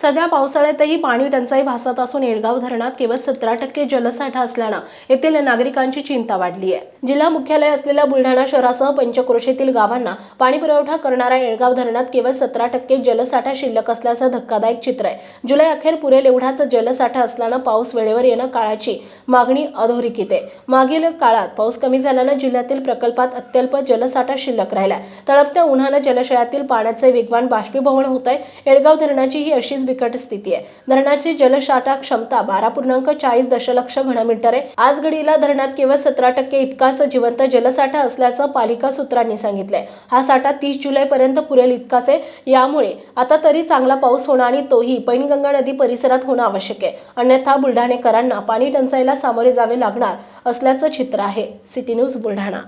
सध्या पावसाळ्यातही पाणी टंचाई भासत असून येळगाव धरणात केवळ सतरा टक्के जलसाठा असल्यानं येथील नागरिकांची चिंता वाढली आहे जिल्हा मुख्यालय असलेल्या बुलढाणा शहरासह पंचक्रोशीतील गावांना पाणी पुरवठा करणाऱ्या येळगाव धरणात केवळ सतरा टक्के जलसाठा शिल्लक असल्याचं धक्कादायक चित्र आहे. जुलै अखेर पुरेल एवढाच जलसाठा असल्यानं पाऊस वेळेवर येणं काळाची मागणी अधोरेखित आहे. मागील काळात पाऊस कमी झाल्यानं जिल्ह्यातील प्रकल्पात अत्यल्प जलसाठा शिल्लक राहिला. तळपत्या उन्हानं जलाशयातील पाण्याचे वेगवान बाष्पीभवन होत आहे येळगाव धरणाची ही अशीच बिकट स्थिती आहे. धरणाची जलसाठा क्षमता बारा पूर्णांक चाळीस दशलक्ष घनमीटर आहे. आज घडीला धरणात केवळ सतरा टक्के इतकाच जिवंत जलसाठा असल्याचं पालिका सूत्रांनी सांगितलंय. हा साठा तीस जुलैपर्यंत पुरेल इतकाच आहे. यामुळे आता तरी चांगला पाऊस होणं आणि तोही पैनगंगा नदी परिसरात होणं आवश्यक आहे. अन्यथा बुलढाणेकरांना पाणी टंचाईला सामोरे जावे लागणार असल्याचं चित्र आहे. City News Buldhana.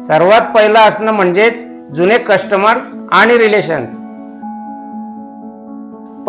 सर्वात पहिलं असणं म्हणजेच जुने कस्टमर्स आणि रिलेशन्स